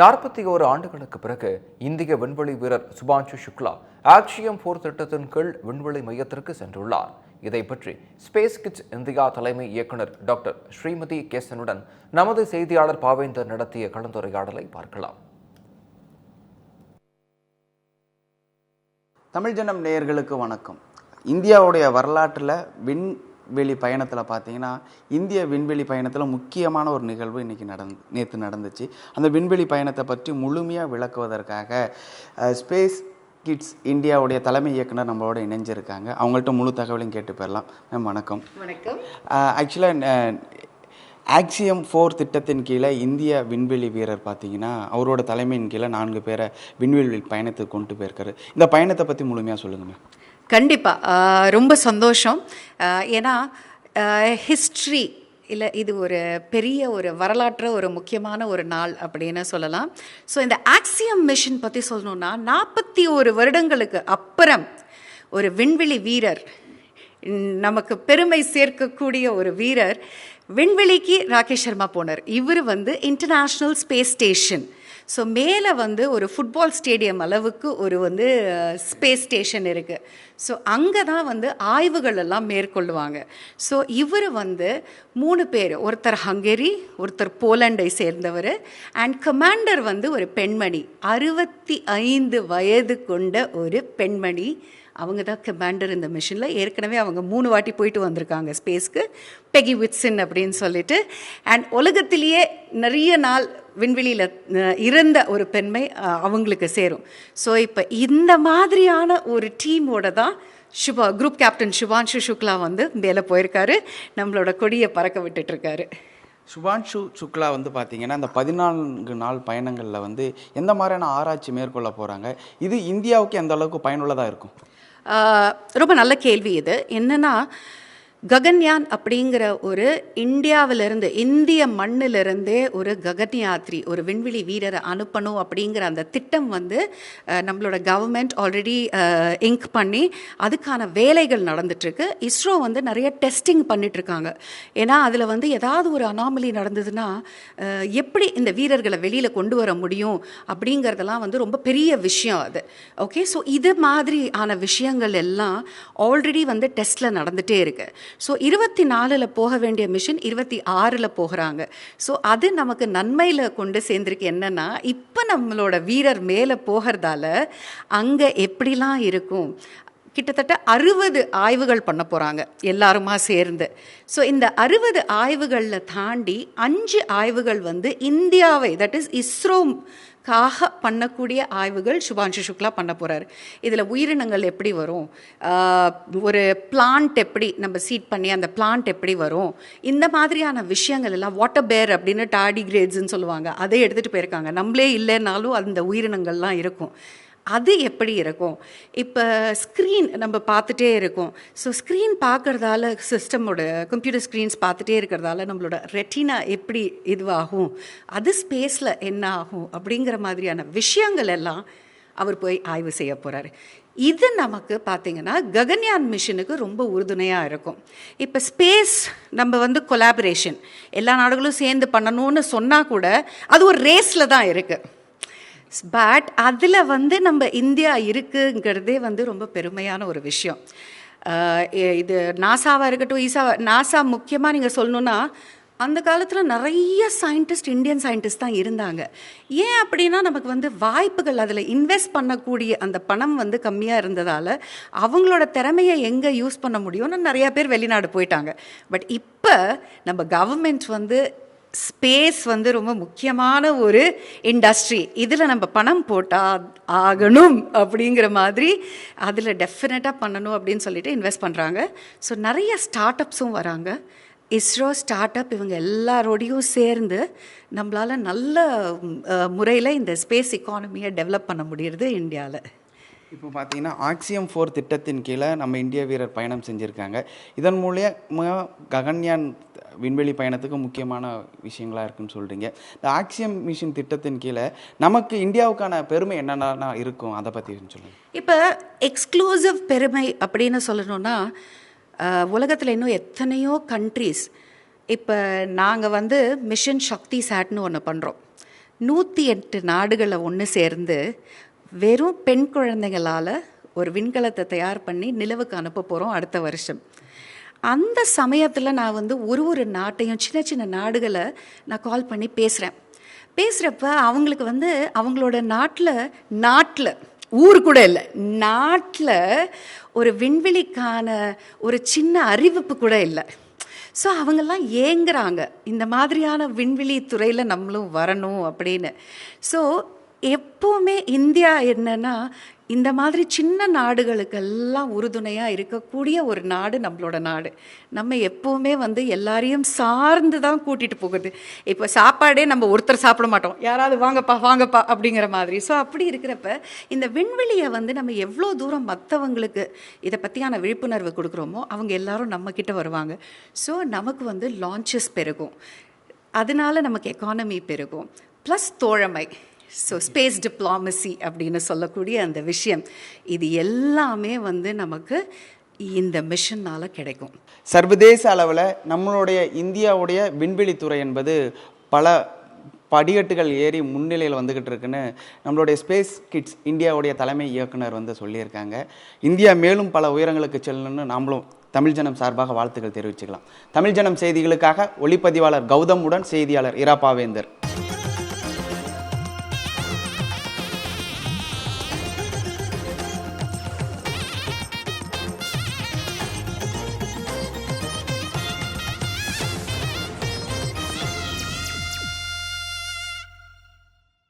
நாற்பத்தி ஓரு ஆண்டுகளுக்கு பிறகு இந்திய விண்வெளி வீரர் சுபான்ஷு சுக்லா ஆக்ஷியம் போர் திட்டத்தின் கீழ் விண்வெளி மையத்திற்கு சென்றுள்ளார். இதை பற்றி ஸ்பேஸ் கிட்ஸ் இந்தியா தலைமை இயக்குனர் டாக்டர் ஸ்ரீமதி கேசனுடன் நமது செய்தியாளர் பாவேந்தர் நடத்திய கலந்துரையாடலை பார்க்கலாம். தமிழ் ஜனம் நேயர்களுக்கு வணக்கம். இந்தியாவுடைய வரலாற்றில் விண் விண்வெளி பயணத்தில் பார்த்தீங்கன்னா இந்திய விண்வெளி பயணத்தில் முக்கியமான ஒரு நிகழ்வு இன்றைக்கி நடந்து நேற்று நடந்துச்சு. அந்த விண்வெளி பயணத்தை பற்றி முழுமையாக விளக்குவதற்காக ஸ்பேஸ் கிட்ஸ் இந்தியாவுடைய தலைமை இயக்குனர் நம்மளோட இணைஞ்சிருக்காங்க. அவங்கள்ட்ட முழு தகவலையும் கேட்டு பெறலாம் மேம் வணக்கம். வணக்கம். ஆக்சுவலாக ஆக்சியம் ஃபோர் திட்டத்தின் கீழே இந்திய விண்வெளி வீரர் பார்த்தீங்கன்னா அவரோட தலைமையின் கீழே நான்கு பேரை விண்வெளி பயணத்துக்கு கொண்டு போயிருக்காரு. இந்த பயணத்தை பற்றி முழுமையாக சொல்லுங்கள் மேம் கண்டிப்பாக ரொம்ப சந்தோஷம். ஏன்னா ஹிஸ்ட்ரி இல்லை இது ஒரு பெரிய ஒரு வரலாற்று ஒரு முக்கியமான ஒரு நாள் அப்படின்னு சொல்லலாம். ஸோ இந்த ஆக்சியம் மிஷன் பற்றி சொல்லணுன்னா நாற்பத்தி ஒரு வருடங்களுக்கு அப்புறம் ஒரு விண்வெளி வீரர் நமக்கு பெருமை சேர்க்கக்கூடிய ஒரு வீரர் விண்வெளிக்கு ராகேஷ் சர்மா போனார். இவர் வந்து இன்டர்நேஷ்னல் ஸ்பேஸ் ஸ்டேஷன் ஸோ மேலே வந்து ஒரு ஃபுட்பால் ஸ்டேடியம் அளவுக்கு ஒரு வந்து ஸ்பேஸ் ஸ்டேஷன் இருக்குது ஸோ அங்கே தான் வந்து ஆய்வுகள் எல்லாம் மேற்கொள்ளுவாங்க. ஸோ இவர் வந்து மூணு பேர். ஒருத்தர் ஹங்கேரி ஒருத்தர் போலண்டை சேர்ந்தவர். அண்ட் கமாண்டர் வந்து ஒரு பெண்மணி. அறுபத்தி ஐந்து வயது கொண்ட ஒரு பெண்மணி. அவங்க தான் கமாண்டர் இந்த மிஷனில் ஏற்கனவே அவங்க மூணு வாட்டி போயிட்டு வந்திருக்காங்க ஸ்பேஸ்க்கு பெகி விட்ஸின் அப்படின்னு சொல்லிட்டு. அண்ட் உலகத்திலேயே நிறைய நாள் விண்வெளியில் இருந்த ஒரு பெண்மை அவங்களுக்கு சேரும். ஸோ இப்போ இந்த மாதிரியான ஒரு டீமோட தான் சுபா குரூப் கேப்டன் சுபான்ஷு சுக்லா வந்து மேலே போயிருக்காரு. நம்மளோட கொடியை பறக்க விட்டுட்ருக்காரு சுபான்ஷு சுக்லா வந்து பார்த்திங்கன்னா இந்த பதினான்கு நாள் பயணங்களில் வந்து எந்த மாதிரியான ஆராய்ச்சி மேற்கொள்ள போகிறாங்க இது இந்தியாவுக்கு எந்த அளவுக்கு பயனுள்ளதாக இருக்கும்? ரொம்ப நல்ல கேள்வி இது. என்னன்னா ககன்யான் அப்படிங்கிற ஒரு இந்தியாவிலிருந்து இந்திய மண்ணிலிருந்தே ஒரு ககன்யாத்ரி ஒரு விண்வெளி வீரரை அனுப்பணும் அப்படிங்கிற அந்த திட்டம் வந்து நம்மளோட கவர்மெண்ட் ஆல்ரெடி இங்க் பண்ணி அதுக்கான வேலைகள் நடந்துட்டுருக்கு. இஸ்ரோ வந்து நிறைய டெஸ்டிங் பண்ணிட்டுருக்காங்க. ஏன்னா அதில் வந்து ஏதாவது ஒரு அனாமலி நடந்ததுன்னா எப்படி இந்த வீரர்களை வெளியில் கொண்டு வர முடியும் அப்படிங்கிறதெல்லாம் வந்து ரொம்ப பெரிய விஷயம் அது. ஓகே ஸோ இது மாதிரியான விஷயங்கள் எல்லாம் ஆல்ரெடி வந்து டெஸ்ட்டில் நடந்துகிட்டே இருக்குது ஸோ இருபத்தி நாலில் போக வேண்டிய மிஷின் இருபத்தி ஆறில் போகிறாங்க. ஸோ அது நமக்கு நன்மையில் கொண்டு சேர்ந்துருக்கு என்னன்னா இப்போ நம்மளோட வீரர் மேலே போகிறதால அங்கே எப்படிலாம் இருக்கும்? கிட்டத்தட்ட அறுபது ஆய்வுகள் பண்ண போகிறாங்க எல்லாருமா சேர்ந்து. ஸோ இந்த அறுபது ஆய்வுகளில் தாண்டி அஞ்சு ஆய்வுகள் வந்து இந்தியாவை தட் இஸ் இஸ்ரோ காக பண்ணக்கூடிய ஆய்வுகள் சுபான்ஷு சுக்லா பண்ண போகிறாரு இதில் உயிரினங்கள் எப்படி வரும்? ஒரு பிளான்ட் எப்படி நம்ம சீட் பண்ணி அந்த பிளான்ட் எப்படி வரும்? இந்த மாதிரியான விஷயங்கள் எல்லாம் வாட்டர் பேர் அப்படின்னு டாடி கிரேட்ஸ்ன்னு சொல்லுவாங்க. அதை எடுத்துகிட்டு போயிருக்காங்க. நம்மளே இல்லைனாலும் அந்த உயிரினங்கள்லாம் இருக்கும். அது எப்படி இருக்கும்? இப்போ ஸ்க்ரீன் நம்ம பார்த்துட்டே இருக்கோம். ஸோ ஸ்க்ரீன் பார்க்குறதால சிஸ்டமோட கம்ப்யூட்டர் ஸ்க்ரீன்ஸ் பார்த்துட்டே இருக்கிறதால நம்மளோட ரெட்டினா எப்படி இதுவாகும்? அது ஸ்பேஸில் என்ன ஆகும்? அப்படிங்கிற மாதிரியான விஷயங்கள் எல்லாம் அவர் போய் ஆய்வு செய்ய போகிறாரு இது நமக்கு பார்த்திங்கன்னா ககன்யான் மிஷனுக்கு ரொம்ப உறுதுணையாக இருக்கும். இப்போ ஸ்பேஸ் நம்ம வந்து கொலாபரேஷன் எல்லா நாடுகளும் சேர்ந்து பண்ணணும்னு சொன்னால் கூட அது ஒரு ரேஸில் தான் இருக்குது பட் அதில் வந்து நம்ம இந்தியா இருக்குங்கிறதே வந்து ரொம்ப பெருமையான ஒரு விஷயம். இது நாசாவாக இருக்கட்டும் ஈசா நாசா முக்கியமாக நீங்கள் சொல்லணுன்னா அந்த காலத்தில் நிறைய சயின்டிஸ்ட் இந்தியன் சயின்டிஸ்ட் தான் இருந்தாங்க. ஏன் அப்படின்னா நமக்கு வந்து வாய்ப்புகள் அதில் இன்வெஸ்ட் பண்ணக்கூடிய அந்த பணம் வந்து கம்மியாக இருந்ததால் அவங்களோட திறமையை எங்கே யூஸ் பண்ண முடியும்னு நிறையா பேர் வெளிநாடு போயிட்டாங்க. பட் இப்போ நம்ம கவர்மெண்ட் வந்து ஸ்பேஸ் வந்து ரொம்ப முக்கியமான ஒரு இண்டஸ்ட்ரி இதில் நம்ம பணம் போட்டால் ஆகணும் அப்படிங்கிற மாதிரி அதில் டெஃபினட்டாக பண்ணணும் அப்படின்னு சொல்லிட்டு இன்வெஸ்ட் பண்ணுறாங்க ஸோ நிறைய ஸ்டார்ட் அப்ஸும் வராங்க. இஸ்ரோ ஸ்டார்ட் அப் இவங்க எல்லாரோடையும் சேர்ந்து நம்மளால் நல்ல முறையில் இந்த ஸ்பேஸ் எக்கானமியை டெவலப் பண்ண முடியுது இந்தியாவில் இப்போ பார்த்தீங்கன்னா ஆக்சியம் ஃபோர் திட்டத்தின் கீழே நம்ம இந்திய வீரர் பயணம் செஞ்சுருக்காங்க. இதன் மூலியமாக ககன்யான் விண்வெளி பயணத்துக்கு முக்கியமான விஷயங்களாக இருக்குன்னு சொல்கிறீங்க இந்த ஆக்சியம் மிஷின் திட்டத்தின் கீழே நமக்கு இந்தியாவுக்கான பெருமை என்னென்ன இருக்கும்? அதை பற்றி சொல்லுங்கள் இப்போ எக்ஸ்க்ளூசிவ் பெருமை அப்படின்னு சொல்லணும்னா உலகத்தில் இன்னும் எத்தனையோ கண்ட்ரீஸ் இப்போ நாங்கள் வந்து மிஷன் சக்தி சேட்னு ஒன்று பண்ணுறோம் நூற்றி எட்டு நாடுகளை ஒன்று சேர்ந்து வெறும் பெண் குழந்தைங்களால் ஒரு விண்கலத்தை தயார் பண்ணி நிலவுக்கு அனுப்ப போகிறோம் அடுத்த வருஷம். அந்த சமயத்தில் நான் வந்து ஒரு ஒரு நாட்டையும் சின்ன சின்ன நாடுகளை நான் கால் பண்ணி பேசுகிறேன் பேசுகிறப்ப அவங்களுக்கு வந்து அவங்களோட நாட்டில் நாட்டில் ஊர் கூட இல்லை நாட்டில் ஒரு விண்வெளிக்கான ஒரு சின்ன அறிவிப்பு கூட இல்லை. ஸோ அவங்கெல்லாம் ஏங்குறாங்க. இந்த மாதிரியான விண்வெளி துறையில் நம்மளும் வரணும் அப்படின்னு. ஸோ எப்போவுமே இந்தியா என்னன்னா இந்த மாதிரி சின்ன நாடுகளுக்கெல்லாம் உறுதுணையாக இருக்கக்கூடிய ஒரு நாடு நம்மளோட நாடு. நம்ம எப்போவுமே வந்து எல்லாரையும் சார்ந்து தான் கூட்டிகிட்டு போகுது. இப்போ சாப்பாடே நம்ம ஒருத்தர் சாப்பிட மாட்டோம். யாராவது வாங்கப்பா வாங்கப்பா அப்படிங்கிற மாதிரி. ஸோ அப்படி இருக்கிறப்ப இந்த விண்வெளியை வந்து நம்ம எவ்வளோ தூரம் மற்றவங்களுக்கு இதை பற்றியான விழிப்புணர்வு கொடுக்குறோமோ அவங்க எல்லாரும் நம்மக்கிட்ட வருவாங்க. ஸோ நமக்கு வந்து லான்ச்சஸ் பெருகும். அதனால நமக்கு எக்கானமி பெருகும். ப்ளஸ் தோழமை. ஸோ ஸ்பேஸ் டிப்ளாமசி அப்படின்னு சொல்லக்கூடிய அந்த விஷயம் இது எல்லாமே வந்து நமக்கு இந்த மிஷனால் கிடைக்கும். சர்வதேச அளவில் நம்மளுடைய இந்தியாவுடைய விண்வெளித்துறை என்பது பல படிக்கட்டுகள் ஏறி முன்னிலையில் வந்துக்கிட்டு இருக்குன்னு நம்மளுடைய ஸ்பேஸ் கிட்ஸ் இந்தியாவுடைய தலைமை இயக்குனர் வந்து சொல்லியிருக்காங்க. இந்தியா மேலும் பல உயரங்களுக்கு செல்லணும்னு நாமளும் தமிழ் ஜனம் சார்பாக வாழ்த்துக்கள் தெரிவிச்சுக்கலாம். தமிழ் ஜனம் செய்திகளுக்காக ஒளிப்பதிவாளர் கௌதமுடன் செய்தியாளர் இரா பாவேந்தர்.